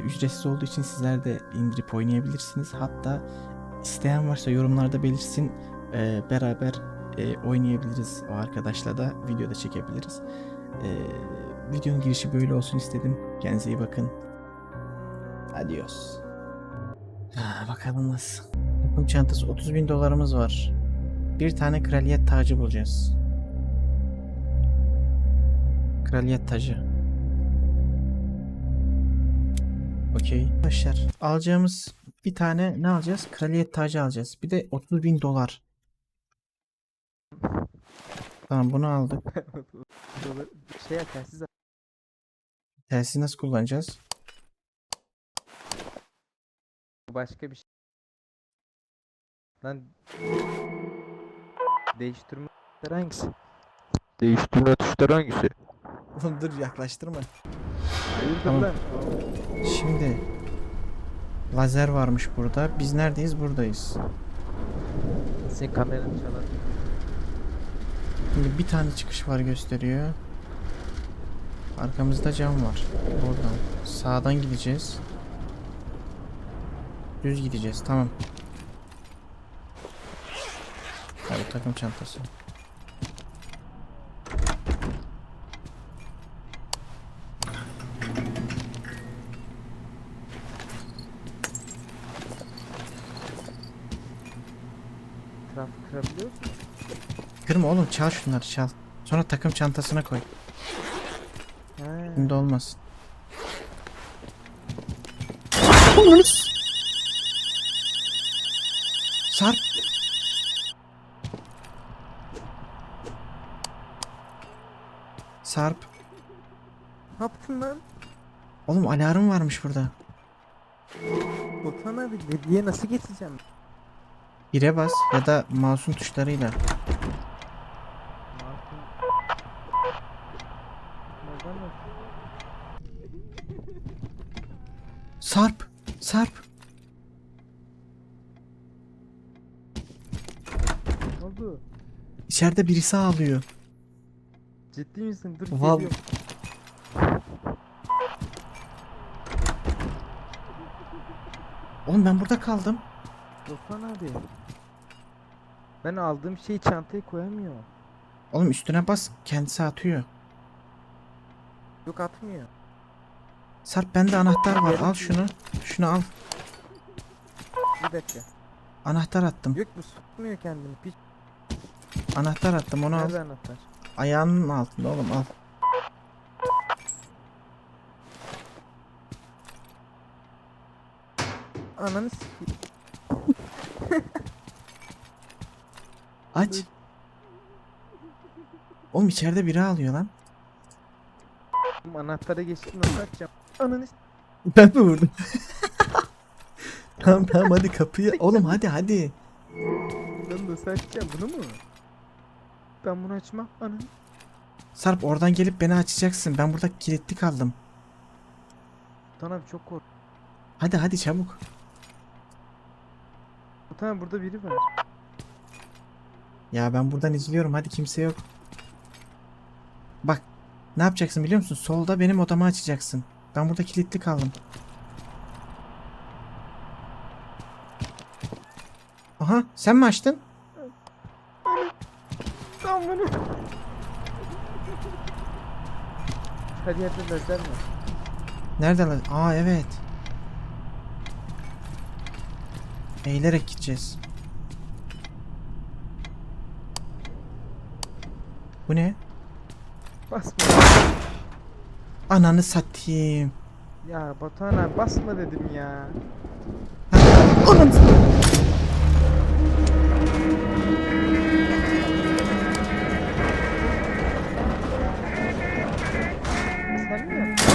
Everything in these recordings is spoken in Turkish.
Ücretsiz olduğu için sizler de indirip oynayabilirsiniz. Hatta isteyen varsa yorumlarda belirsin. Ee, beraber e, oynayabiliriz o arkadaşla da videoda çekebiliriz. Ee, videonun girişi böyle olsun istedim. Kendinize iyi bakın. Adios. Ha, bakalım nasıl. Takım çantası 30 bin dolarımız var. Bir tane kraliyet tacı bulacağız. Kraliyet tacı. Okey. Arkadaşlar alacağımız bir tane ne alacağız? Kraliyet tacı alacağız. Bir de 30 bin dolar. Tamam bunu aldık. Şey telsiz Telsizi nasıl kullanacağız? başka bir şey. Lan değiştirme tuşları hangisi? Değiştirme tuşları hangisi? Dur yaklaştırma. Hayırdır Tamam. lan? Şimdi lazer varmış burada. Biz neredeyiz? Buradayız. Senin kameranı çalar. Şimdi bir tane çıkış var gösteriyor. Arkamızda cam var. Buradan. Sağdan gideceğiz. Düz gideceğiz. Tamam. Ha, bu takım çantası. Oğlum çal şunları çal. Sonra takım çantasına koy. He. Şimdi olmaz. Sarp. Sarp. Ne yaptın lan? Oğlum alarm varmış burada. Botan abi dediye nasıl geçeceğim? Bire bas ya da mouse'un tuşlarıyla. Masum. Nereden bak? Sarp. Sarp. Ne oldu? İçeride birisi ağlıyor. Ciddi misin? Dur Val- geliyorum. Oğlum ben burada kaldım. Botan abi. Ben aldığım şeyi çantaya koyamıyorum. Oğlum üstüne bas kendisi atıyor. Yok atmıyor. Sarp bende anahtar var. Al şunu. Şunu al. Bir dakika. Anahtar attım. Yok bu tutmuyor kendini. Piç. Anahtar attım onu al. Nerede anahtar? Ayağının altında oğlum al. Ananı sikeyim. Aç. Oğlum içeride biri ağlıyor lan. Oğlum Anahtara geçtim nasıl açacağım? Ananı Ben mi vurdum? tamam tamam hadi kapıyı. Oğlum hadi hadi. Ben nasıl açacağım bunu mu? Ben bunu açmam. Ananı. Sarp oradan gelip beni açacaksın. Ben burada kilitli kaldım. Abi çok kork. Hadi hadi çabuk. Abi burada biri var. Ya ben buradan izliyorum. Hadi kimse yok. Bak. Ne yapacaksın biliyor musun? Solda benim odamı açacaksın. Ben burada kilitli kaldım. Aha sen mi açtın? Tam bunu. Her yerde lazer var. Nerede lan? Aa evet. Eğilerek gideceğiz. Bu ne? Basma. Ananı satayım. Ya Batuhan abi basma dedim ya. Ananı Sen mi yaptın?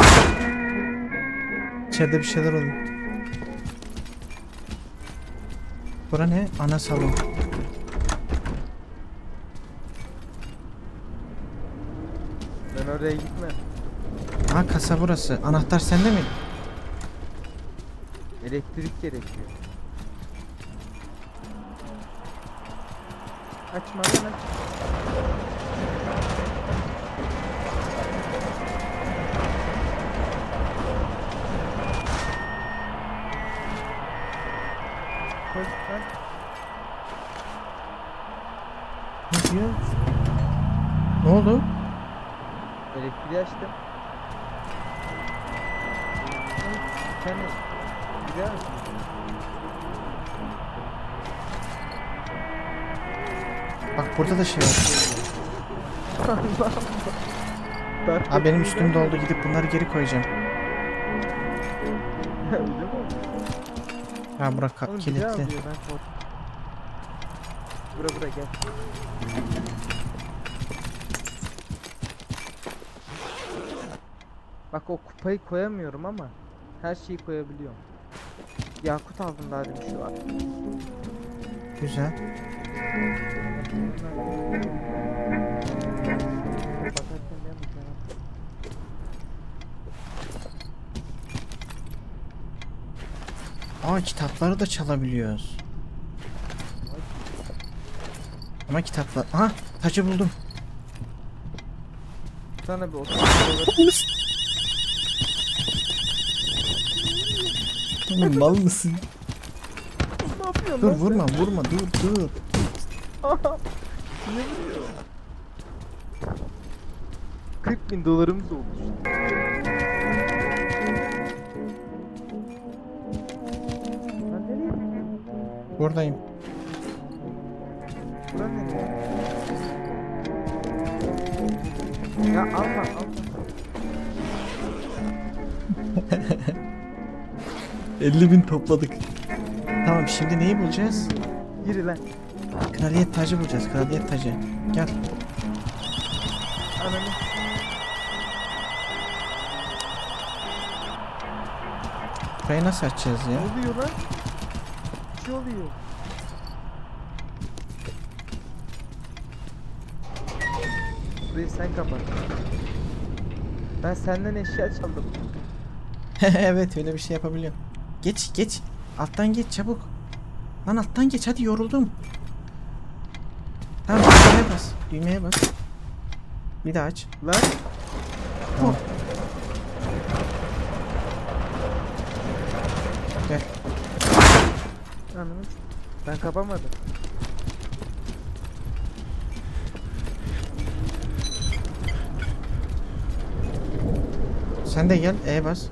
İçeride bir şeyler oluyor. Bura ne? Ana salon. Ben oraya gitmem kasa burası. Anahtar sende mi? Elektrik gerekiyor. Açma lan aç. Ne diyor? Ne oldu? Elektriği açtım. Sen gider misin? Bak burada da şey var. Allah'ım. Benim Vader'ı üstümde gider oldu gidip bunları geri koyacağım. Öyle mi? Ha bırak ka- Oğlum bir daha kilitli. alıyor, ben korktum. Bura bura gel. Bak o kupayı koyamıyorum ama her şeyi koyabiliyorum. Yakut aldım daha demiş şu an. Güzel. Aa kitapları da çalabiliyoruz. Ama kitaplar... Aha tacı buldum. Sana bir 30 Oğlum mal mısın? ne yapıyorsun Dur lan vurma vurma dur dur. ne vuruyor? 40 bin dolarımız oldu. Lan nereye gidiyorsun? Buradayım. Lan nereye? Ya alma alma. 50 bin topladık. Tamam şimdi neyi bulacağız? Yürü lan. Kraliyet tacı bulacağız. Kraliyet tacı. Gel. Ananı. Burayı nasıl açacağız ya? Ne oluyor lan? Bir şey oluyor. Burayı sen kapat. Ben senden eşya çaldım. evet öyle bir şey yapabiliyorum. Geç geç. Alttan geç çabuk. Lan alttan geç hadi yoruldum. Tamam düğmeye bas. Düğmeye bas. Bir daha aç. Lan Tamam. Gel. ananı. Ben kapamadım. Sen de gel. E bas.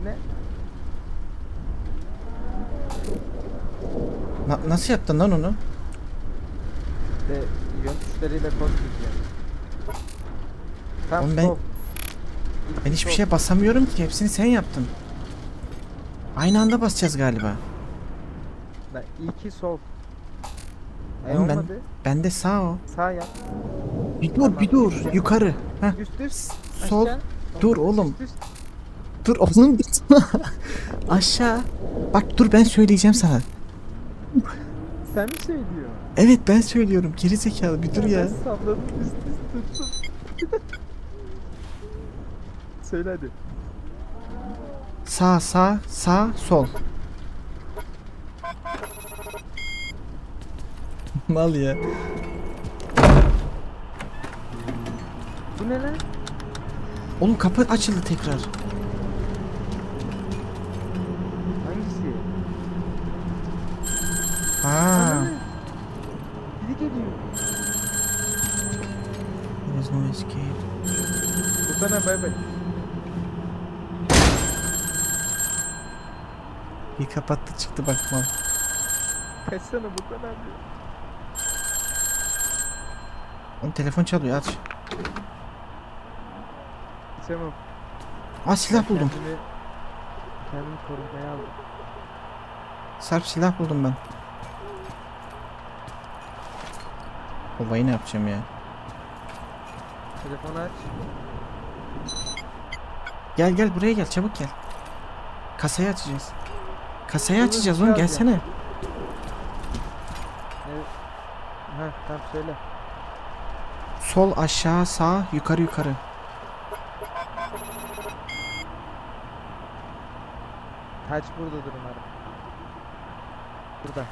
Bu ne? Na- nasıl yaptın lan onu? De yön tuşlarıyla kod diyeceğim. Tamam Oğlum ben- Ben hiçbir şeye basamıyorum ki. Hepsini sen yaptın. Aynı anda basacağız galiba. Lan ilki sol. E Oğlum ben- olmadı. Bende sağ o. Sağ yap. Bir dur bir dur. Yukarı. Heh. Üst üst. Sol. aşağı. Dur oğlum. Üst üst. Dur oğlum dur. Aşağı. Bak dur ben söyleyeceğim sana. Sen mi söylüyorsun? Evet ben söylüyorum. Geri zekalı bir dur ya. Ben salladım üst üst tuttum. Söyle hadi. Sağ sağ sağ sol. Mal ya. Bu ne lan? Oğlum kapı açıldı tekrar. Hangisi? Ha. Biri geliyor. There is no escape. Bu sana bay bay. Bir kapattı çıktı bakmam. Kaçsana buradan abi. Oğlum telefon çalıyor aç. Tamam. Aa silah buldum. Kendimi, kendimi korumaya aldım. Sarp silah buldum ben. Babayı ne yapacağım ya? Telefonu aç. Gel gel buraya gel çabuk gel. Kasayı açacağız. Kasayı Bunu açacağız oğlum gelsene. Evet. Ha tamam söyle. Sol aşağı sağ yukarı yukarı. Taç buradadır umarım. Burada.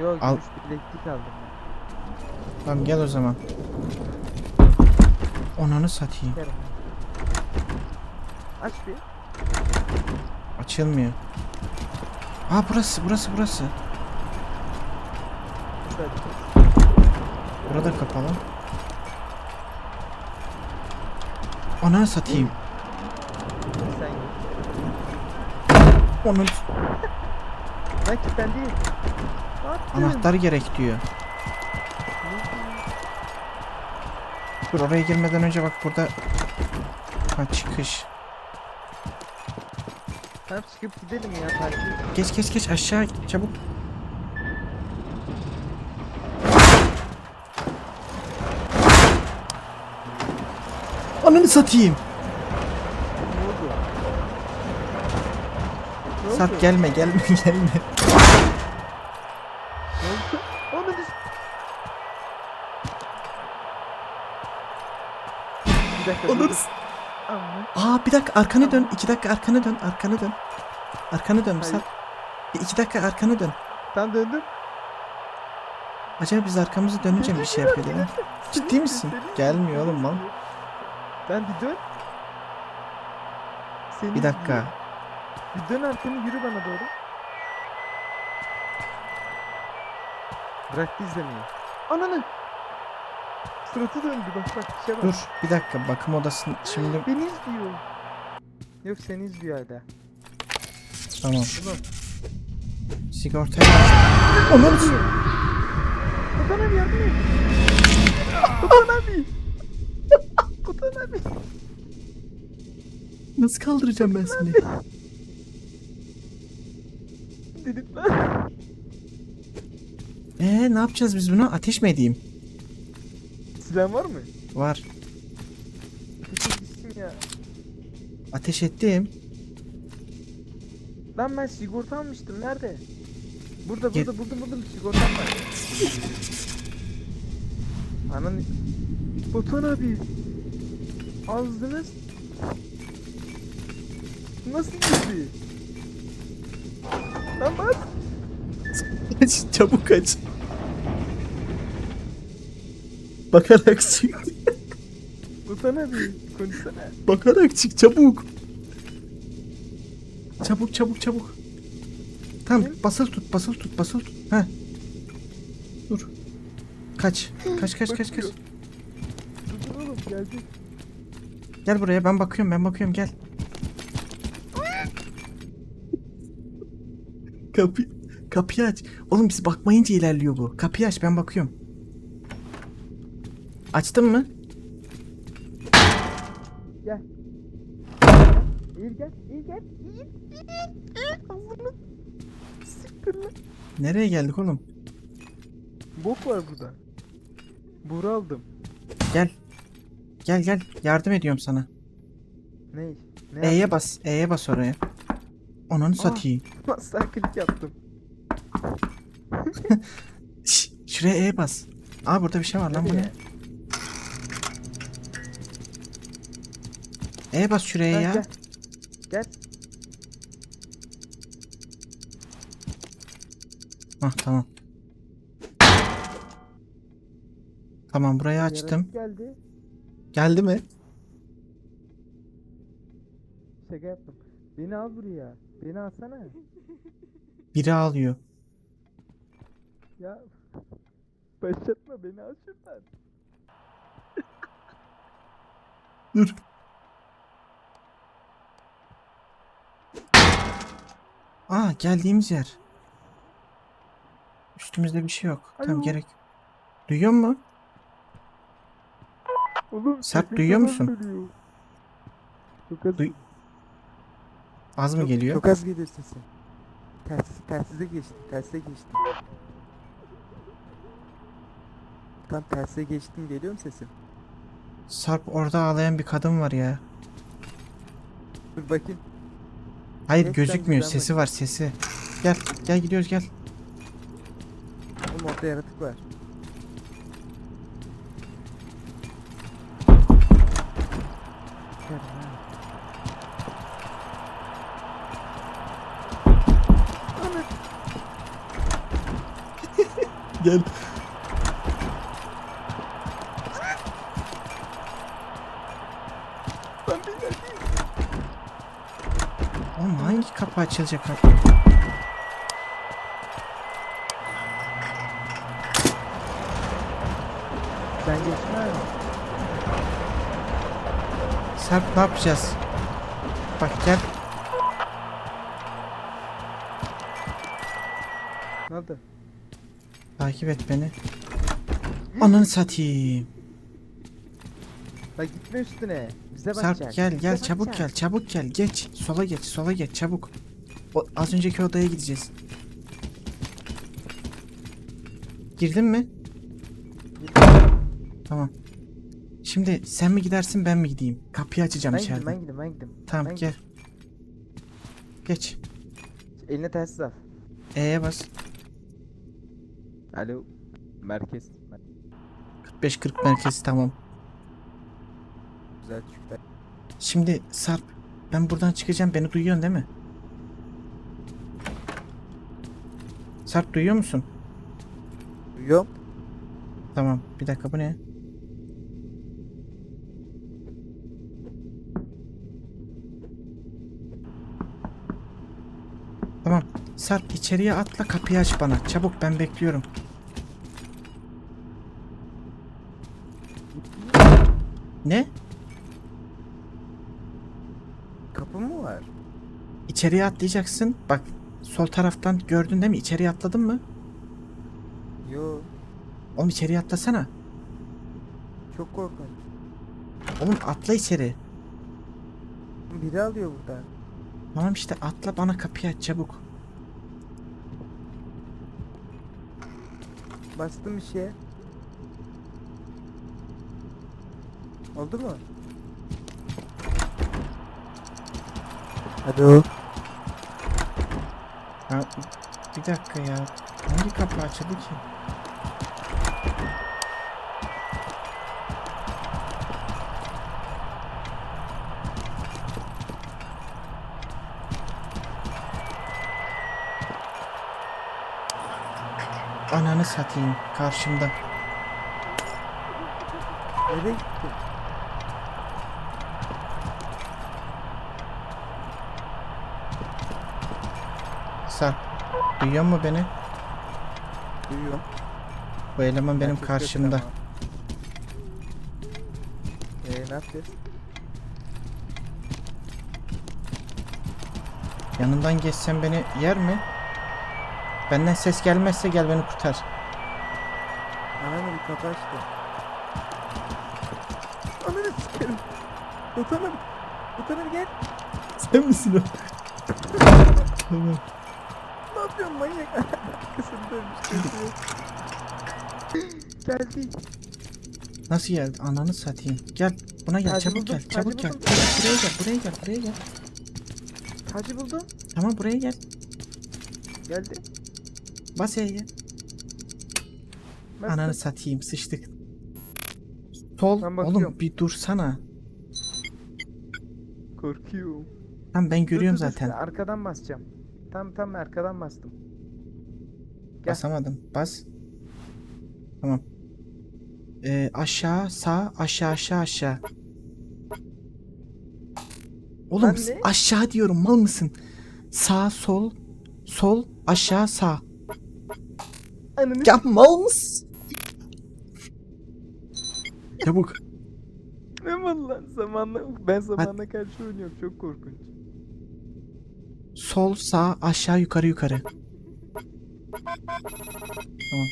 Yok Al. gümüş bileklik aldım ben. Tamam gel o zaman. Onanı satayım. Yerim. Aç bir. Açılmıyor. Aa burası burası burası. Güzel. Burada kapalı. Ananı satayım. Sen git. Onun Ben kilitlen değil. Anahtar gerek diyor. Dur oraya girmeden önce bak burada ha çıkış. Tamam çıkıp gidelim ya takip. Geç geç geç aşağı çabuk. Ananı satayım. Sat gelme gelme gelme. Ne oldu? Onu düş. Amma. Aa bir dakika arkanı dön. iki dakika arkanı dön. Arkanı dön. Arkanı dön Hayır. Sat. Bir iki dakika arkanı dön. Tam döndüm. Acaba biz arkamızı dönünce bir şey yapıyor mi? Ciddi misin? Gelmiyor oğlum mal. Ben bir dön. Seni Bir dakika. izliyorum. Bir dön arkanı yürü bana doğru. Bıraktı izlemeyi. Ananı. Suratı döndü bak bak işe bak. Dur bir dakika bakım odasını şimdi Beni izliyor. Yok seni izliyor hala. tamam. Ulan. Sigortayı Ananı s- Kutan abi yardım et. Kutan abi. Kutan abi. Nasıl kaldıracağım ben seni? Dedim ben. Ee ne yapacağız biz bunu? Ateş mi edeyim? Silah var mı? Var. Gitsin ya. Ateş ettim. Lan ben sigorta almıştım. Nerede? Burada Gel- burada buldum buldum sigortam var. Ananı... Batuhan abi. Ağzınız... Nasıl gitti? Lan bak. Çabuk kaç. Bakarak çık. Batuhan abi. Konuşsana. Bakarak çık çabuk. Çabuk çabuk çabuk. Tamam basılı tut basılı tut basılı tut. Ha. Dur. Kaç. Kaç kaç kaç kaç. Bakıyor. Dur oğlum geldi. Gel buraya ben bakıyorum ben bakıyorum gel. Kapı kapıyı aç. Oğlum biz bakmayınca ilerliyor bu. Kapıyı aç ben bakıyorum. Açtın mı? Gel. İyi gel. iyi gel. Nereye geldik oğlum? Bok var burada. Buru aldım. Gel. Gel gel yardım ediyorum sana. Ne? Ne E'ye bas. E'ye bas oraya. Ananı satayım. yaptın? Sağ klik yaptım. Şş, şuraya E'ye bas. Aa burada bir şey var lan bu ne? E'ye bas şuraya ya. Gel. Gel. Hah tamam. Tamam burayı açtım. Geldi. Geldi mi? Şaka yaptım. Beni al buraya. Beni alsana. Biri ağlıyor. Ya. Başlatma beni al şuradan. Dur. Aa geldiğimiz yer. Üstümüzde bir şey yok. Tamam Alo. gerek. Duyuyor mu? Oğlum. Serp, duyuyor musun? geliyor. Çok az. Duy- Az mı çok, geliyor? Çok az gelir sesin. Ters, tersize geçtim. Tersize geçtim. Tam tersize geçtim geliyor mu sesim? Sarp orada ağlayan bir kadın var ya. Dur bakayım. Hayır gözükmüyor. Sesi var sesi. Gel gel gidiyoruz gel. Oğlum orada yaratık var. Gel kapı açılacak? Ben geçmem. Sarp ne yapacağız? Bak gel. Ne oldu? Takip et beni. Ananı satayım. Bak gitme üstüne. Bize Sarp bakacak. gel gel bize çabuk bakacak. gel çabuk gel geç. Sola geç sola geç çabuk. O, az önceki odaya gideceğiz. Girdin mi? Tamam. Şimdi sen mi gidersin ben mi gideyim? Kapıyı açacağım Ben içeriden. gidim ben gidim ben gidim. Tamam ben gel. Geç. Eline telsiz al. E'ye bas. Alo. Merkez. 45-40 merkezi tamam. Güzel çocuklar. Şimdi Sarp ben buradan çıkacağım beni duyuyorsun değil mi? Sarp duyuyor musun? Duyuyorum. Tamam bir dakika bu ne? Tamam Sarp içeriye atla kapıyı aç bana çabuk ben bekliyorum. Ne? Kapı mı var? İçeriye atlayacaksın. Bak sol taraftan gördün değil mi? İçeriye atladın mı? Yo. Oğlum içeriye atlasana. Çok korkunç. Oğlum atla içeri. Biri alıyor burada. Tamam işte atla bana kapıyı aç çabuk. Bastım bir şeye. Oldu mu? Alo. Ya, bir dakika ya. Hangi kapı açıldı ki? Ananı satayım karşımda. Nereye gitti? Sarp. Duyuyor mu beni? Duyuyorum. Bu eleman benim Herkes karşımda. göster ama. Ee, ne yapacağız? Yanından geçsen beni yer mi? Benden ses gelmezse gel beni kurtar. Ananı bir kapı açtı. Ananı sikerim. Utanım. Utanım gel. Sen misin o? tamam. Manyak? Arkasını dönmüş. Geldi. Nasıl geldi? Ananı satayım. Gel. Buna gel. Tacı çabuk buldum, gel. Çabuk gel. buldum. Buraya gel. Buraya gel. Buraya gel. Tacı buldum. Tamam buraya gel. Geldi. Bas E'ye. Ananı satayım. Sıçtık. Sol. Oğlum bir dursana. Korkuyorum. Tamam ben görüyorum Dur, dur, dur, zaten. Arkadan basacağım. Tam tam arkadan bastım. Gel. Basamadım. Bas. Tamam. Ee, aşağı sağ aşağı aşağı aşağı. Oğlum ne? aşağı diyorum mal mısın? Sağ sol sol aşağı sağ. Ananı Ya mal mısın? Çabuk. ne var lan zamanla ben zamanla karşı oynuyorum çok korkunç. Sol sağ aşağı yukarı yukarı. Tamam.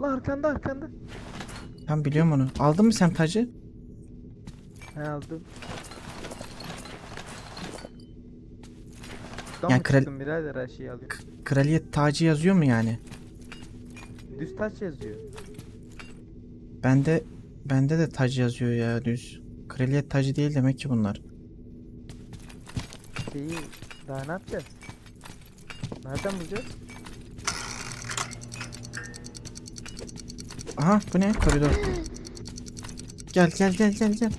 Lan arkanda arkanda. Ben biliyorum onu. Aldın mı sen tacı? He aldım. Ya Ya kral- birader her şeyi alıyorum. Kraliyet tacı yazıyor mu yani? Düz taş yazıyor. Bende bende de tac yazıyor ya düz. Kraliyet tacı değil demek ki bunlar. Şeyi daha ne yapacağız? Nereden bulacağız? Aha bu ne? Koridor. Gel gel gel gel gel.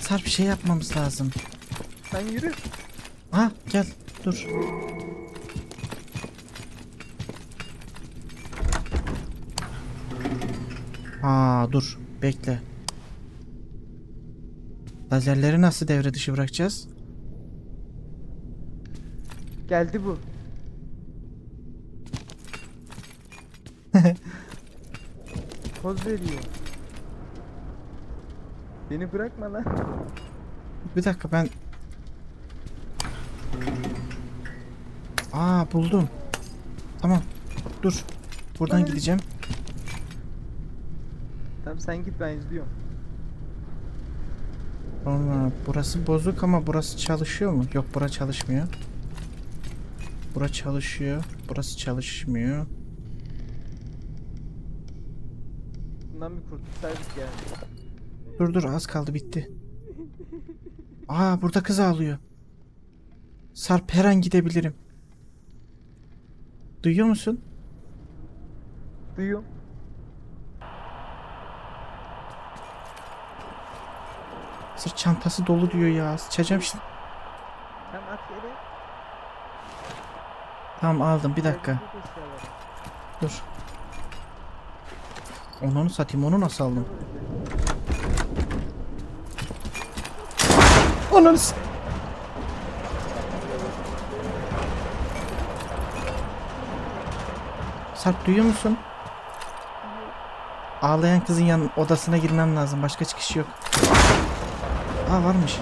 Sarp bir şey yapmamız lazım. Sen yürü. Ha gel dur. Aa dur bekle. Lazerleri nasıl devre dışı bırakacağız? Geldi bu. Poz veriyor. Beni bırakma lan. Bir dakika ben... Aa buldum. Tamam. Dur. Buradan gideceğim. Tamam sen git ben izliyorum. Sonra burası bozuk ama burası çalışıyor mu? Yok bura çalışmıyor. Bura çalışıyor. Burası çalışmıyor. Bundan bir kurtulsaydık yani. Dur dur az kaldı bitti. Aa burada kız ağlıyor. Sarp her an gidebilirim. Duyuyor musun? Duyuyorum. Sırt çantası dolu diyor ya. Sıçacağım şimdi. Tamam at yere. Tamam aldım bir dakika. Eşyaları. Dur. Onu satayım onu nasıl aldım? Onu Sarp duyuyor musun? Ağlayan kızın yan odasına girmem lazım. Başka çıkış yok. Aa varmış.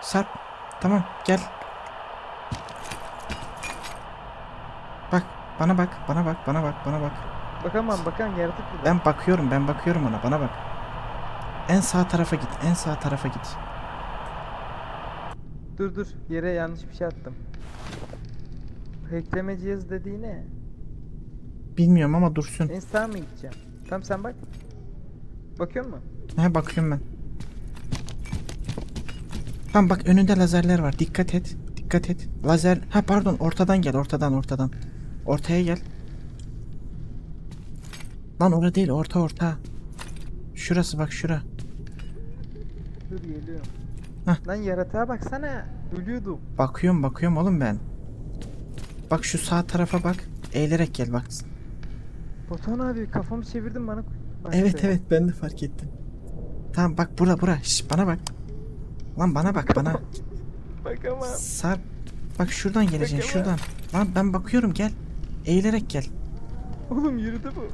Sarp tamam gel. Bak bana bak bana bak bana bak bana bak. Bakamam bakan yaratık da. Ben bakıyorum ben bakıyorum ona bana bak. En sağ tarafa git en sağ tarafa git. Dur dur yere yanlış bir şey attım. Hackleme cihazı dediği ne? Bilmiyorum ama dursun. En sağa mı gideceğim? Tamam sen bak. Bakıyor musun? He bakıyorum ben. Tamam bak önünde lazerler var. Dikkat et. Dikkat et. Lazer. Ha pardon ortadan gel ortadan ortadan. Ortaya gel. Lan orada değil orta orta. Şurası bak şura. Dur geliyorum. Hah. Lan yaratığa baksana. Ölüyordum. Bakıyorum bakıyorum oğlum ben. Bak şu sağ tarafa bak. Eğilerek gel bak. Batuhan abi kafamı çevirdim bana. baktı. Evet evet ben de fark ettim. Tamam bak bura bura. Şş, bana bak. Lan bana bak bana. Bakamam. Sarp. Bak şuradan geleceksin Bakayım şuradan. Lan ben bakıyorum gel. Eğilerek gel. Oğlum yürüdü bu.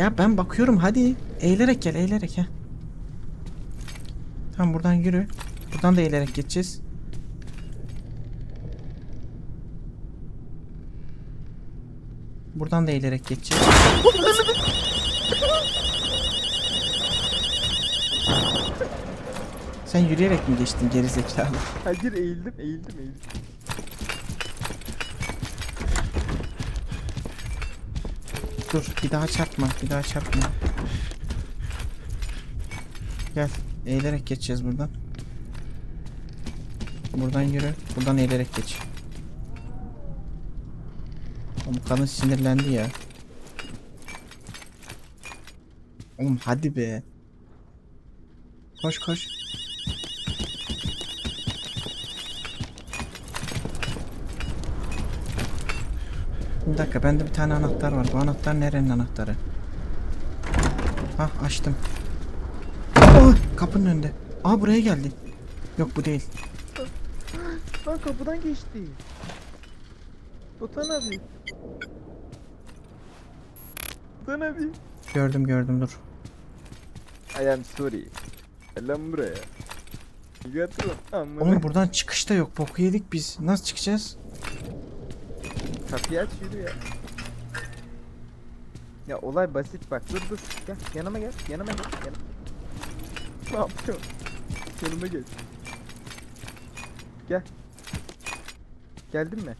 Ya ben bakıyorum hadi. Eğilerek gel eğilerek ha. Tamam buradan yürü. Buradan da eğilerek geçeceğiz. Buradan da eğilerek geçeceğiz. Sen yürüyerek mi geçtin geri zekalı? Hayır eğildim eğildim eğildim. Dur bir daha çarpma bir daha çarpma. Gel eğilerek geçeceğiz buradan. Buradan yürü buradan eğilerek geç. Oğlum kadın sinirlendi ya. Oğlum hadi be. Koş koş. Dakika bende bir tane anahtar var. Bu anahtar nerenin anahtarı? Hah açtım. Aa, kapının önünde. Aa buraya geldi. Yok bu değil. Lan kapıdan geçti. Batuhan abi. Batuhan abi. Gördüm gördüm dur. I am sorry. Lan buraya. Götür. Amma. Oğlum buradan çıkış da yok. Boku yedik biz. Nasıl çıkacağız? Kapıyı aç yürü ya. Ya olay basit bak dur dur gel yanıma gel yanıma gel yanıma. Ne yapıyorsun? Yanıma gel. Gel. Geldin mi?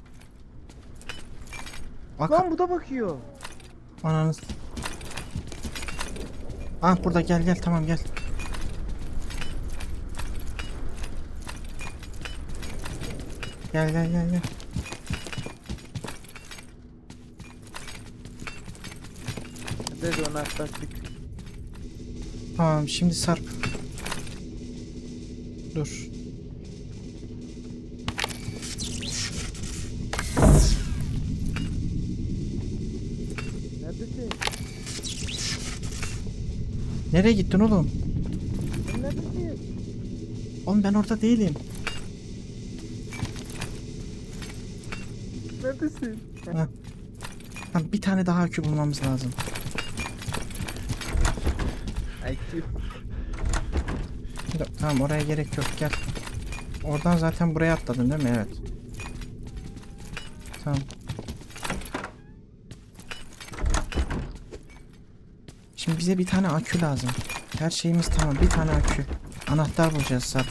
Bak Lan bu da bakıyor. ananız. Ah burada gel gel tamam gel. Gel gel gel gel. Tamam. Tamam şimdi sarp. Dur. Nereye gittin oğlum? Sen neredesin? Oğlum ben orada değilim. Neredesin? Ha. Lan bir tane daha akü bulmamız lazım. Yok, Tamam oraya gerek yok gel. Oradan zaten buraya atladın değil mi? Evet. Tamam. Şimdi bize bir tane akü lazım. Her şeyimiz tamam. Bir tane akü. Anahtar bulacağız Sarp.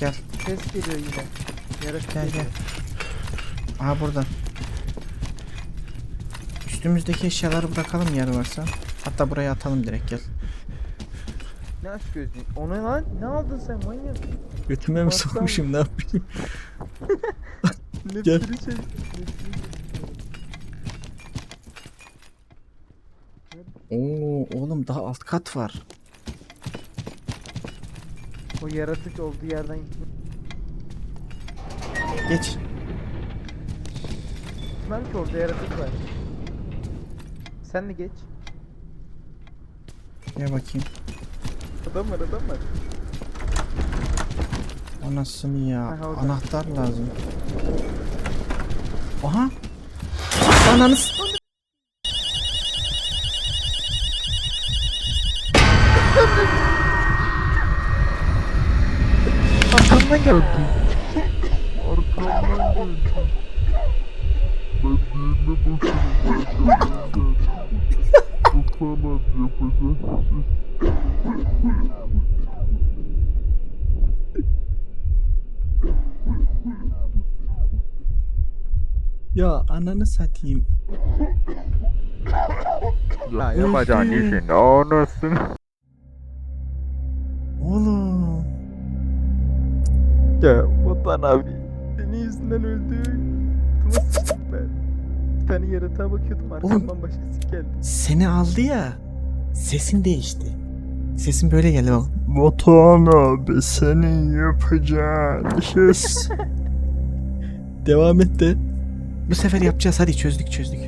Gel. Ses geliyor yine. Yaratık Gel, geliyor. Aha burada. Üstümüzdeki eşyaları bırakalım yer varsa. Hatta buraya atalım direkt gel. Ne aç gözlüğü? O ne lan? Ne aldın sen manyak? Götüme mi sokmuşum, ne yapayım? Gel. sürü şey. Oo oğlum daha alt kat var. O yaratık olduğu yerden gitmiş. Geç. Belki orada yaratık var. Sen de geç. Gel bakayım. Adam var adam var. Anasını ya. Orada. Anahtar lazım. Aha. Ananız. Arkamdan geldi. Arkamdan geldi. Ben düğme boşuna Ya ananı satayım. Ya yapacağın işin anasını. Oğlum. Ya Batuhan abi. Senin yüzünden öldü. Tıma sıçtım ben. Bir tane yaratığa bakıyordum arkamdan başkası geldi. Seni aldı ya. Sesin değişti. Sesin böyle geldi bak. Batuhan abi senin yapacağın iş. Devam et de. Bu sefer yapacağız hadi çözdük çözdük.